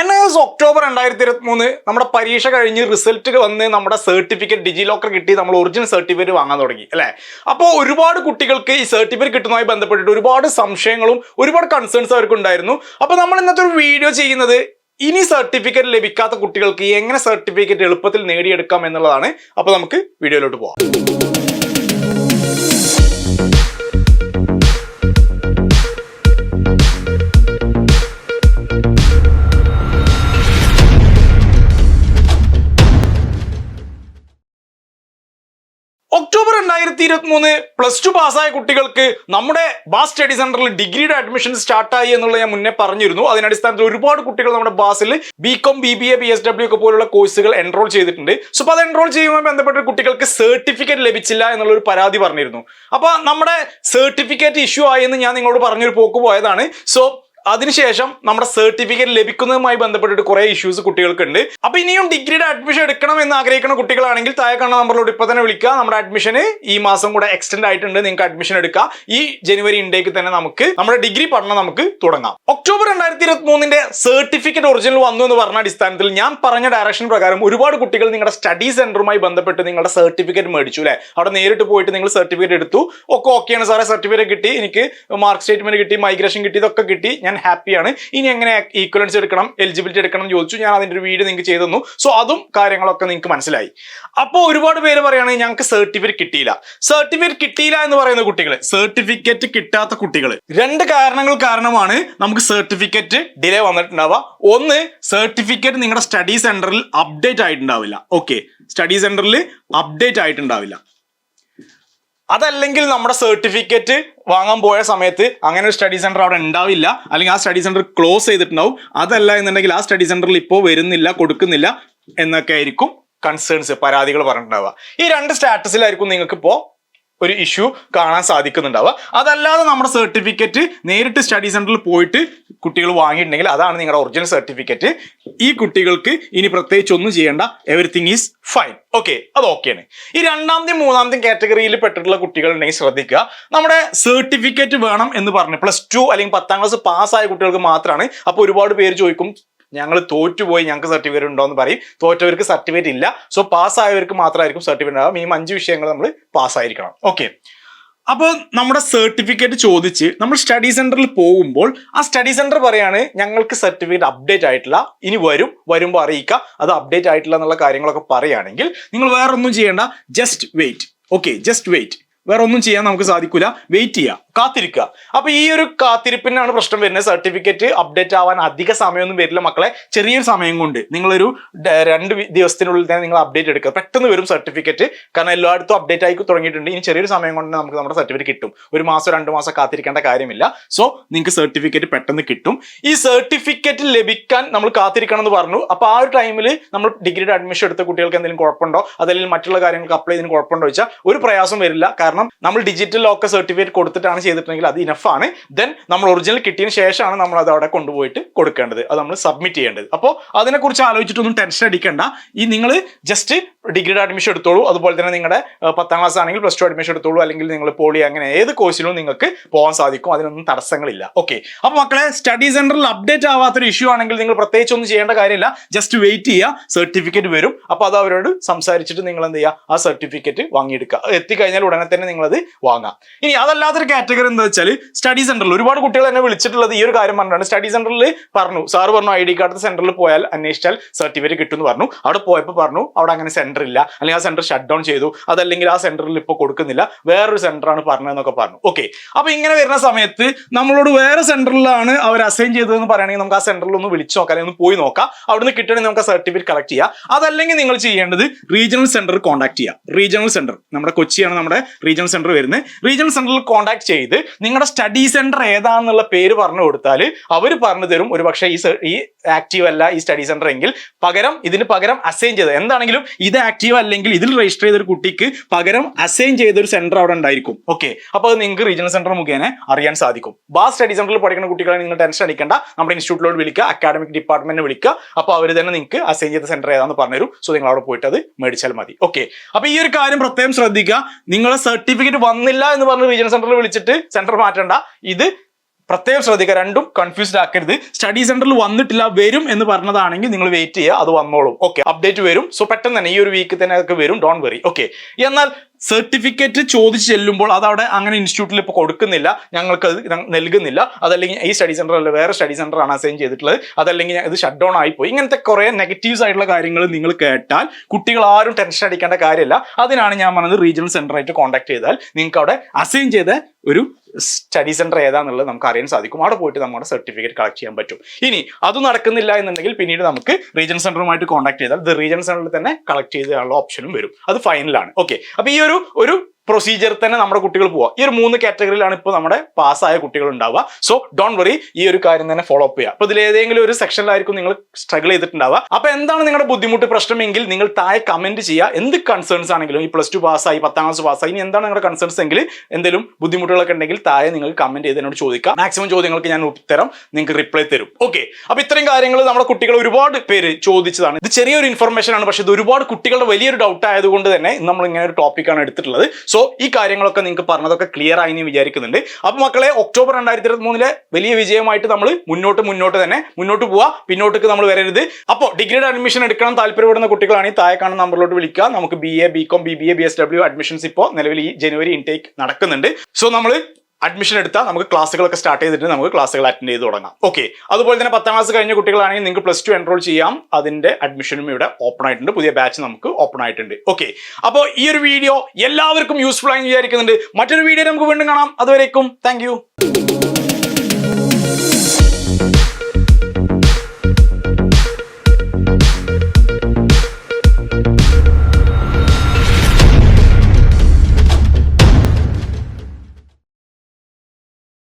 N S October രണ്ടായിരത്തി ഇരുപത്തി മൂന്ന് നമ്മുടെ പരീക്ഷ കഴിഞ്ഞ് റിസൾട്ട് വന്ന് നമ്മുടെ സർട്ടിഫിക്കറ്റ് ഡിജി ലോക്കർ കിട്ടി നമ്മൾ ഒറിജിനൽ സർട്ടിഫിക്കറ്റ് വാങ്ങാൻ തുടങ്ങി അല്ലേ? അപ്പോൾ ഒരുപാട് കുട്ടികൾക്ക് ഈ സർട്ടിഫിക്കറ്റ് കിട്ടുന്നതുമായി ബന്ധപ്പെട്ടിട്ട് ഒരുപാട് സംശയങ്ങളും ഒരുപാട് കൺസേൺസ് അവർക്ക് ഉണ്ടായിരുന്നു. അപ്പോൾ നമ്മൾ ഇന്നത്തെ ഒരു വീഡിയോ ചെയ്യുന്നത് ഇനി സർട്ടിഫിക്കറ്റ് ലഭിക്കാത്ത കുട്ടികൾക്ക് എങ്ങനെ സർട്ടിഫിക്കറ്റ് എളുപ്പത്തിൽ നേടിയെടുക്കാം എന്നുള്ളതാണ്. അപ്പോൾ നമുക്ക് വീഡിയോയിലോട്ട് പോകാം രണ്ടായിരത്തി ഇരുപത്തി മൂന്ന് പ്ലസ് ടു പാസ്സായ കുട്ടികൾക്ക് നമ്മുടെ ബാസ് സ്റ്റഡി സെന്ററിൽ ഡിഗ്രിയുടെ അഡ്മിഷൻ സ്റ്റാർട്ടായി എന്നുള്ള ഞാൻ മുന്നേ പറഞ്ഞിരുന്നു. അതിനടിസ്ഥാനത്തിൽ ഒരുപാട് കുട്ടികൾ നമ്മുടെ Basil B Com B B A B S W ഒക്കെ പോലുള്ള കോഴ്സുകൾ എൻറോൾ ചെയ്തിട്ടുണ്ട്. സോ അപ്പോൾ അത് എൻറോൾ ചെയ്യുമ്പോൾ ബന്ധപ്പെട്ട് കുട്ടികൾക്ക് സർട്ടിഫിക്കറ്റ് ലഭിച്ചില്ല എന്നുള്ള ഒരു പരാതി പറഞ്ഞിരുന്നു. അപ്പോൾ നമ്മുടെ സർട്ടിഫിക്കറ്റ് ഇഷ്യൂ ആയി എന്ന് ഞാൻ നിങ്ങളോട് പറഞ്ഞൊരു പോക്ക് പോയതാണ്. സോ അതിനുശേഷം നമ്മുടെ സർട്ടിഫിക്കറ്റ് ലഭിക്കുന്നതുമായി ബന്ധപ്പെട്ടിട്ട് കുറേ ഇഷ്യൂസ് കുട്ടികൾക്കുണ്ട്. അപ്പൊ ഇനിയും ഡിഗ്രിയുടെ അഡ്മിഷൻ എടുക്കണം എന്ന് ആഗ്രഹിക്കുന്ന കുട്ടികളാണെങ്കിൽ താഴെ കാണുന്ന നമ്പറിലോട് ഇപ്പൊ തന്നെ വിളിക്കുക നമ്മുടെ അഡ്മിഷന് ഈ മാസം കൂടെ എക്സ്റ്റെൻഡ് ആയിട്ടുണ്ട്. നിങ്ങൾക്ക് അഡ്മിഷൻ എടുക്കുക ഈ ജനുവരി ഇൻടേക്ക് തന്നെ നമുക്ക് നമ്മുടെ ഡിഗ്രി പഠനം നമുക്ക് തുടങ്ങാം. ഒക്ടോബർ രണ്ടായിരത്തി ഇരുപത്തി മൂന്നിന്റെ സർട്ടിഫിക്കറ്റ് ഒറിജിനൽ വന്നു എന്ന് പറഞ്ഞ അടിസ്ഥാനത്തിൽ ഞാൻ പറഞ്ഞ ഡയറക്ഷൻ പ്രകാരം ഒരുപാട് കുട്ടികൾ നിങ്ങളുടെ സ്റ്റഡി സെന്ററുമായി ബന്ധപ്പെട്ട് നിങ്ങളുടെ സർട്ടിഫിക്കറ്റ് മേടിച്ചു അല്ലെ? അവിടെ നേരിട്ട് പോയിട്ട് നിങ്ങൾ സർട്ടിഫിക്കറ്റ് എടുത്തു. ഒക്കെ ഓക്കെയാണ് സാറേ. സർട്ടിഫിക്കറ്റ് കിട്ടി. എനിക്ക് മാർക്ക് സ്റ്റേറ്റ്മെന്റ് കിട്ടി. മൈഗ്രേഷൻ കിട്ടി. ഇതൊക്കെ കിട്ടി. ഞാൻ ഹാപ്പിയാണ് ഇനി എങ്ങനെ ഈക്വലൻസ് എടുക്കണം എലിജിബിലിറ്റി എടുക്കണം ചോദിച്ചു. ഞാൻ അതിന്റെ ഒരു വീഡിയോ നിങ്ങൾക്ക് ചെയ്തു തന്നു. സോ അതും കാര്യങ്ങളൊക്കെ നിങ്ങൾക്ക് മനസ്സിലായി. അപ്പോൾ ഒരുപാട് പേര് പറയുകയാണെങ്കിൽ ഞങ്ങൾക്ക് സർട്ടിഫിക്കറ്റ് കിട്ടിയില്ല. സർട്ടിഫിക്കറ്റ് കിട്ടിയില്ല എന്ന് പറയുന്ന കുട്ടികൾ സർട്ടിഫിക്കറ്റ് കിട്ടാത്ത കുട്ടികൾ രണ്ട് കാരണങ്ങൾ കാരണമാണ് നമുക്ക് സർട്ടിഫിക്കറ്റ് ഡിലേ വന്നിട്ടുണ്ടാവുക. ഒന്ന് സർട്ടിഫിക്കറ്റ് നിങ്ങളുടെ സ്റ്റഡി സെന്ററിൽ അപ്ഡേറ്റ് ആയിട്ടുണ്ടാവില്ല. ഓക്കെ സ്റ്റഡി സെന്ററിൽ അപ്ഡേറ്റ് ആയിട്ടുണ്ടാവില്ല. അതല്ലെങ്കിൽ നമ്മുടെ സർട്ടിഫിക്കറ്റ് വാങ്ങാൻ പോയ സമയത്ത് അങ്ങനെ ഒരു സ്റ്റഡി സെന്റർ അവിടെ ഉണ്ടാവില്ല. അല്ലെങ്കിൽ ആ സ്റ്റഡി സെന്റർ ക്ലോസ് ചെയ്തിട്ടുണ്ടാവും. അതല്ല എന്നുണ്ടെങ്കിൽ ആ സ്റ്റഡി സെന്ററിൽ ഇപ്പോൾ വരുന്നില്ല കൊടുക്കുന്നില്ല എന്നൊക്കെ ആയിരിക്കും കൺസേൺസ് പരാതികൾ പറഞ്ഞിട്ടുണ്ടാവുക. ഈ രണ്ട് സ്റ്റാറ്റസിലായിരിക്കും നിങ്ങൾക്ക് ഇപ്പോൾ ഒരു ഇഷ്യൂ കാണാൻ സാധിക്കുന്നുണ്ടാവുക. അതല്ലാതെ നമ്മുടെ സർട്ടിഫിക്കറ്റ് നേരിട്ട് സ്റ്റഡി സെന്ററിൽ പോയിട്ട് കുട്ടികൾ വാങ്ങിയിട്ടുണ്ടെങ്കിൽ അതാണ് നിങ്ങളുടെ ഒറിജിനൽ സർട്ടിഫിക്കറ്റ് ഈ കുട്ടികൾക്ക് ഇനി പ്രത്യേകിച്ച് ഒന്നും ചെയ്യേണ്ട. എവറിത്തിങ് ഈസ് ഫൈൻ ഓക്കെ അത് ഓക്കെയാണ് ഈ രണ്ടാമത്തെയും മൂന്നാമത്തെയും കാറ്റഗറിയിൽ പെട്ടിട്ടുള്ള കുട്ടികൾ ഉണ്ടെങ്കിൽ ശ്രദ്ധിക്കുക. നമ്മുടെ സർട്ടിഫിക്കറ്റ് വേണം എന്ന് പറഞ്ഞു പ്ലസ് ടു അല്ലെങ്കിൽ പത്താം ക്ലാസ് പാസ്സായ കുട്ടികൾക്ക് മാത്രമാണ്. അപ്പോൾ ഒരുപാട് പേര് ചോദിക്കും ഞങ്ങൾ തോറ്റുപോയി ഞങ്ങൾക്ക് സർട്ടിഫിക്കറ്റ് ഉണ്ടോ എന്ന് പറയും. തോറ്റവർക്ക് സർട്ടിഫിക്കറ്റ് ഇല്ല. സോ പാസ്സായവർക്ക് മാത്രമായിരിക്കും സർട്ടിഫിക്കറ്റ് ഉണ്ടാകും ഈ അഞ്ച് വിഷയങ്ങൾ നമ്മൾ പാസ്സായിരിക്കണം ഓക്കെ അപ്പോൾ നമ്മുടെ സർട്ടിഫിക്കറ്റ് ചോദിച്ച് നമ്മൾ സ്റ്റഡി സെന്ററിൽ പോകുമ്പോൾ ആ സ്റ്റഡി സെന്റർ പറയാണ് ഞങ്ങൾക്ക് സർട്ടിഫിക്കറ്റ് അപ്ഡേറ്റ് ആയിട്ടില്ല. ഇനി വരും. വരുമ്പോൾ അറിയിക്കുക അത് അപ്ഡേറ്റ് ആയിട്ടില്ല എന്നുള്ള കാര്യങ്ങളൊക്കെ പറയുകയാണെങ്കിൽ നിങ്ങൾ വേറെ ഒന്നും ചെയ്യേണ്ട. Just wait okay just wait വേറെ ഒന്നും ചെയ്യാൻ നമുക്ക് സാധിക്കില്ല വെയിറ്റ് ചെയ്യുക കാത്തിരിക്കുക. അപ്പൊ ഈ ഒരു കാത്തിരിപ്പിനാണ് പ്രശ്നം വരുന്നത്. സർട്ടിഫിക്കറ്റ് അപ്ഡേറ്റ് ആവാൻ അധിക സമയമൊന്നും വരില്ല മക്കളെ. ചെറിയൊരു സമയം കൊണ്ട് നിങ്ങളൊരു രണ്ട് ദിവസത്തിനുള്ളിൽ തന്നെ നിങ്ങൾ അപ്ഡേറ്റ് എടുക്കുക. പെട്ടെന്ന് വരും സർട്ടിഫിക്കറ്റ്. കാരണം എല്ലായിടത്തും അപ്ഡേറ്റ് ആയി തുടങ്ങിയിട്ടുണ്ട്. ഇനി ചെറിയൊരു സമയം കൊണ്ട് നമുക്ക് നമ്മുടെ സർട്ടിഫിക്കറ്റ് കിട്ടും. ഒരു മാസം രണ്ട് മാസം കാത്തിരിക്കേണ്ട കാര്യമില്ല. സോ നിങ്ങൾക്ക് സർട്ടിഫിക്കറ്റ് പെട്ടെന്ന് കിട്ടും. ഈ സർട്ടിഫിക്കറ്റ് ലഭിക്കാൻ നമ്മൾ കാത്തിരിക്കണം എന്ന് പറഞ്ഞു. അപ്പൊ ആ ഒരു ടൈമിൽ നമ്മൾ ഡിഗ്രിയുടെ അഡ്മിഷൻ എടുത്ത കുട്ടികൾക്ക് എന്തെങ്കിലും കുഴപ്പമുണ്ടോ? അതല്ലെങ്കിൽ മറ്റുള്ള കാര്യങ്ങൾക്ക് അപ്ലൈ ചെയ്തതിന് കുഴപ്പമുണ്ടോ വെച്ചാൽ ഒരു പ്രയാസം വരില്ല. കാരണം നമ്മൾ ഡിജിറ്റൽ ലോക്കർ സർട്ടിഫിക്കറ്റ് കൊടുത്തിട്ടാണ് ചെയ്തിട്ടുണ്ടെങ്കിൽ അത് ഇനഫാണ് ദെൻ നമ്മൾ ഒറിജിനൽ കിട്ടിയതിന് ശേഷമാണ് നമ്മൾ അത് അവിടെ കൊണ്ടുപോയിട്ട് കൊടുക്കേണ്ടത്. അത് നമ്മൾ സബ്മിറ്റ് ചെയ്യേണ്ടത്. അപ്പോൾ അതിനെക്കുറിച്ച് ആലോചിച്ചിട്ടൊന്നും ടെൻഷൻ അടിക്കേണ്ട. ഈ നിങ്ങൾ ജസ്റ്റ് ഡിഗ്രിയുടെ അഡ്മിഷൻ എടുത്തോളൂ. അതുപോലെ തന്നെ നിങ്ങളുടെ പത്താം ക്ലാസ് ആണെങ്കിൽ പ്ലസ് ടു അഡ്മിഷൻ എടുത്തോളൂ. അല്ലെങ്കിൽ നിങ്ങൾ പോളി അങ്ങനെ ഏത് കോഴ്സിലും നിങ്ങൾക്ക് പോകാൻ സാധിക്കും. അതിനൊന്നും തടസ്സങ്ങളില്ല. ഓക്കെ അപ്പോൾ മക്കളെ സ്റ്റഡി സെന്ററിൽ അപ്ഡേറ്റ് ആവാത്തൊരു ഇഷ്യൂ ആണെങ്കിൽ നിങ്ങൾ പ്രത്യേകിച്ച് ഒന്നും ചെയ്യേണ്ട കാര്യമില്ല. ജസ്റ്റ് വെയിറ്റ് ചെയ്യുക സർട്ടിഫിക്കറ്റ് വരും. അപ്പോൾ അത് അവരോട് സംസാരിച്ചിട്ട് നിങ്ങൾ എന്ത് ചെയ്യുക ആ സർട്ടിഫിക്കറ്റ് വാങ്ങിയെടുക്കുക എത്തിക്കഴിഞ്ഞാൽ ഉടനെ തന്നെ നിങ്ങളത് വാങ്ങാം. ഇനി അതല്ലാത്തൊരു കാറ്റഗറി എന്താ വെച്ചാൽ സ്റ്റഡി സെന്ററിൽ ഒരുപാട് കുട്ടികൾ എന്നെ വിളിച്ചിട്ടുള്ളത് ഈ ഒരു കാര്യം പറഞ്ഞിട്ടാണ് സ്റ്റഡി സെന്ററിൽ പറഞ്ഞു. സാർ പറഞ്ഞു ഐ ഡി കാർഡ് സെന്ററിൽ പോയാൽ അന്വേഷിച്ചാൽ സർട്ടിഫിക്കറ്റ് കിട്ടും എന്ന് പറഞ്ഞു. അവിടെ പോയപ്പോൾ പറഞ്ഞു അവിടെ അങ്ങനെ സെന്റർ ഇല്ല. അല്ലെങ്കിൽ ആ സെന്റർ ഷട്ട് ഡൗൺ ചെയ്തു. അതല്ലെങ്കിൽ ആ സെന്ററിൽ ഇപ്പോൾ കൊടുക്കുന്നില്ല. വേറൊരു സെന്ററാണ് പറഞ്ഞതെന്നൊക്കെ പറഞ്ഞു. ഓക്കെ അപ്പൊ ഇങ്ങനെ വരുന്ന സമയത്ത് നമ്മളോട് വേറെ സെന്ററിലാണ് അവർ അസൈൻ ചെയ്തതെന്ന് പറയുകയാണെങ്കിൽ നമുക്ക് ആ സെന്ററിൽ ഒന്ന് വിളിച്ചു നോക്കാം. അല്ലെങ്കിൽ ഒന്ന് പോയി നോക്കാം. അവിടുന്ന് കിട്ടണമെങ്കിൽ നമുക്ക് സർട്ടിഫിക്കറ്റ് കളക്ട് ചെയ്യാം. അതല്ലെങ്കിൽ നിങ്ങൾ ചെയ്യേണ്ടത് റീജിയണൽ സെന്റർ കോൺടാക്ട് ചെയ്യുക റീജിയണൽ സെന്റർ നമ്മുടെ കൊച്ചിയാണ് നമ്മുടെ റീജിയണൽ സെന്റർ വരുന്നത്. റീജിയണൽ സെന്ററിൽ കോൺടാക്ട് ചെയ്ത് നിങ്ങളുടെ സ്റ്റഡി സെന്റർ ഏതാണെന്നുള്ള പേര് പറഞ്ഞു കൊടുത്താൽ അവർ പറഞ്ഞു തരും. ഒരു പക്ഷേ ഈ ആക്റ്റീവ് അല്ല ഈ സ്റ്റഡി സെന്റർ എങ്കിൽ പകരം ഇതിന് പകരം അസൈൻ ചെയ്ത് എന്താണെങ്കിലും ഇത് ആക്റ്റീവ് അല്ലെങ്കിൽ ഇതിൽ രജിസ്റ്റർ ചെയ്ത ഒരു കുട്ടിക്ക് പകരം അസൈൻ ചെയ്ത ഒരു സെന്റർ അവിടെ ഉണ്ടായിരിക്കും. ഓക്കെ അപ്പോൾ അത് നിങ്ങൾക്ക് റീജിയണൽ സെന്റർ മുഖേന അറിയാൻ സാധിക്കും. ബാ സ്റ്റഡി സെന്ററിൽ പഠിക്കുന്ന കുട്ടികളെ നിങ്ങൾ ടെൻഷൻ അടിക്കേണ്ട. നമ്മുടെ ഇൻസ്റ്റിറ്റ്യൂട്ടിലോട് വിളിക്കുക അക്കാഡമിക് ഡിപ്പാർട്ട്മെന്റ് വിളിക്കുക. അപ്പോൾ അവർ തന്നെ നിങ്ങൾക്ക് അസൈൻ ചെയ്ത സെന്റർ ഏതാണെന്ന് പറഞ്ഞുതരും. സോ നിങ്ങൾ അവിടെ പോയിട്ട് അത് മേടിച്ചാൽ മതി. ഓക്കെ അപ്പോൾ ഈ ഒരു കാര്യം പ്രത്യേകം ശ്രദ്ധിക്കുക. നിങ്ങളെ സർട്ടിഫിക്കറ്റ് വന്നില്ല എന്ന് പറഞ്ഞ് റീജിയണൽ സെന്ററിൽ വിളിച്ചിട്ട് സെന്റർ മാറ്റണ്ട. ഇത് പ്രത്യേകം ശ്രദ്ധിക്കുക. രണ്ടും കൺഫ്യൂസ്ഡ് ആക്കരുത്. സ്റ്റഡി സെന്ററിൽ വന്നിട്ടില്ല വരും എന്ന് പറഞ്ഞതാണെങ്കിൽ നിങ്ങൾ വെയിറ്റ് ചെയ്യുക അത് വന്നോളും. ഓക്കെ അപ്ഡേറ്റ് വരും. സോ പെട്ടെന്ന് തന്നെ ഈ ഒരു വീക്ക് തന്നെ അതൊക്കെ വരും. ഡോൺ വെറി ഓക്കെ എന്നാൽ സർട്ടിഫിക്കറ്റ് ചോദിച്ചു ചെല്ലുമ്പോൾ അത് അവിടെ അങ്ങനെ ഇൻസ്റ്റിറ്റ്യൂട്ടിൽ ഇപ്പോൾ കൊടുക്കുന്നില്ല. ഞങ്ങൾക്ക് അത് നൽകുന്നില്ല. അതല്ലെങ്കിൽ ഈ സ്റ്റഡി സെന്റർ അല്ല വേറെ സ്റ്റഡി സെന്റർ ആണ് അസൈൻ ചെയ്തിട്ടുള്ളത്. അതല്ലെങ്കിൽ ഇത് ഷട്ട് ഡൗൺ ആയിപ്പോയി. ഇങ്ങനത്തെ കുറേ നെഗറ്റീവ്സ് ആയിട്ടുള്ള കാര്യങ്ങൾ നിങ്ങൾ കേട്ടാൽ കുട്ടികൾ ആരും ടെൻഷൻ അടിക്കേണ്ട കാര്യമില്ല. അതിനാണ് ഞാൻ പറഞ്ഞത് റീജിയണൽ സെന്ററായിട്ട് കോൺടാക്ട് ചെയ്താൽ നിങ്ങൾക്ക് അവിടെ അസൈൻ ചെയ്ത ഒരു സ്റ്റഡി സെന്റർ ഏതാന്നുള്ളത് നമുക്ക് അറിയാൻ സാധിക്കും. അവിടെ പോയിട്ട് നമ്മുടെ സർട്ടിഫിക്കറ്റ് കളക്ട് ചെയ്യാൻ പറ്റും. ഇനി അത് നടക്കുന്നില്ല എന്നുണ്ടെങ്കിൽ പിന്നീട് നമുക്ക് റീജിയൻ സെന്ററുമായിട്ട് കോൺടാക്ട് ചെയ്താൽ ഇത് റീജിയണൽ സെന്ററിൽ തന്നെ കളക്ട് ചെയ്യാനുള്ള ഓപ്ഷനും വരും. അത് ഫൈനലാണ് ഓക്കെ അപ്പൊ ഈ ഒരു ഒരു പ്രൊസീജിയർ തന്നെ നമ്മുടെ കുട്ടികൾ പോവുക ഈ ഒരു മൂന്ന് കാറ്റഗറിയിലാണ് ഇപ്പോൾ നമ്മുടെ പാസ്സായ കുട്ടികൾ ഉണ്ടാവുക. സോ ഡോണ്ട് വറി ഈ ഒരു കാര്യം തന്നെ ഫോളോ അപ്പ് ചെയ്യുക അപ്പൊ ഇതിൽ ഏതെങ്കിലും ഒരു സെക്ഷനിലായിരിക്കും നിങ്ങൾ സ്ട്രഗിൾ ചെയ്തിട്ടുണ്ടാവുക. അപ്പൊ എന്താണ് നിങ്ങളുടെ ബുദ്ധിമുട്ട് പ്രശ്നമെങ്കിൽ നിങ്ങൾ താഴെ കമന്റ് ചെയ്യുക. എന്ത് കൺസേൺസ് ആണെങ്കിലും ഈ പ്ലസ് ടു പാസ്സായി പത്താം ക്ലാസ് പാസ്സായി ഇനി എന്താണ് നിങ്ങളുടെ കൺസേൺസ് എങ്കിൽ എന്തെങ്കിലും ബുദ്ധിമുട്ടുകളൊക്കെ ഉണ്ടെങ്കിൽ താഴെ നിങ്ങൾ കമന്റ് ചെയ്ത് എന്നോട് ചോദിക്കാം മാക്സിമം ചോദ്യങ്ങൾക്ക് ഞാൻ ഉത്തരം നിങ്ങൾക്ക് റിപ്ലൈ തരും. ഓക്കെ അപ്പൊ ഇത്രയും കാര്യങ്ങൾ നമ്മുടെ കുട്ടികൾ ഒരുപാട് പേര് ചോദിച്ചതാണ്. ഇത് ചെറിയൊരു ഇൻഫർമേഷൻ ആണ് പക്ഷെ ഇത് ഒരുപാട് കുട്ടികളുടെ വലിയൊരു ഡൗട്ട് ആയതുകൊണ്ട് തന്നെ നമ്മൾ ഇങ്ങനെ ഒരു ടോപ്പിക്കാണ് എടുത്തിട്ടുള്ളത്. സോ ഈ കാര്യങ്ങളൊക്കെ നിങ്ങൾക്ക് പറഞ്ഞതൊക്കെ ക്ലിയർ ആയി എന്ന് വിചാരിക്കുന്നുണ്ട്. അപ്പൊ മക്കളെ ഒക്ടോബർ രണ്ടായിരത്തി ഇരുപത്തി മൂന്നിലെ വലിയ വിജയമായിട്ട് നമ്മൾ മുന്നോട്ട് മുന്നോട്ട് തന്നെ മുന്നോട്ട് പോവാ. പിന്നോട്ടേക്ക് നമ്മൾ വരരുത്. അപ്പോൾ ഡിഗ്രിയുടെ അഡ്മിഷൻ എടുക്കണം താല്പര്യപ്പെടുന്ന കുട്ടികളാണെങ്കിൽ താഴെ കാണുന്ന നമ്പറിലോട്ട് വിളിക്കുക. നമുക്ക് B A B Com B B A B S W admissions ഇപ്പോൾ നിലവിൽ ഈ ജനുവരി ഇൻടേക്ക് നടക്കുന്നുണ്ട്. സോ നമ്മൾ അഡ്മിഷൻ എടുത്താൽ നമുക്ക് ക്ലാസ്സുകളൊക്കെ സ്റ്റാർട്ട് ചെയ്തിട്ട് നമുക്ക് ക്ലാസ്സുകൾ അറ്റൻഡ് ചെയ്ത് തുടങ്ങാം. ഓക്കെ അതുപോലെ തന്നെ പത്താം ക്ലാസ് കഴിഞ്ഞ കുട്ടികളാണെങ്കിൽ നിങ്ങൾക്ക് പ്ലസ് ടു എൻറോൾ ചെയ്യാം. അതിന്റെ അഡ്മിഷനും ഇവിടെ ഓപ്പൺ ആയിട്ടുണ്ട്. പുതിയ ബാച്ച് നമുക്ക് ഓപ്പൺ ആയിട്ടുണ്ട്. ഓക്കെ അപ്പോൾ ഈ ഒരു വീഡിയോ എല്ലാവർക്കും യൂസ്ഫുൾ ആയി വിചാരിക്കുന്നുണ്ട്. മറ്റൊരു വീഡിയോ നമുക്ക് വീണ്ടും കാണാം. അതുവരേക്കും താങ്ക്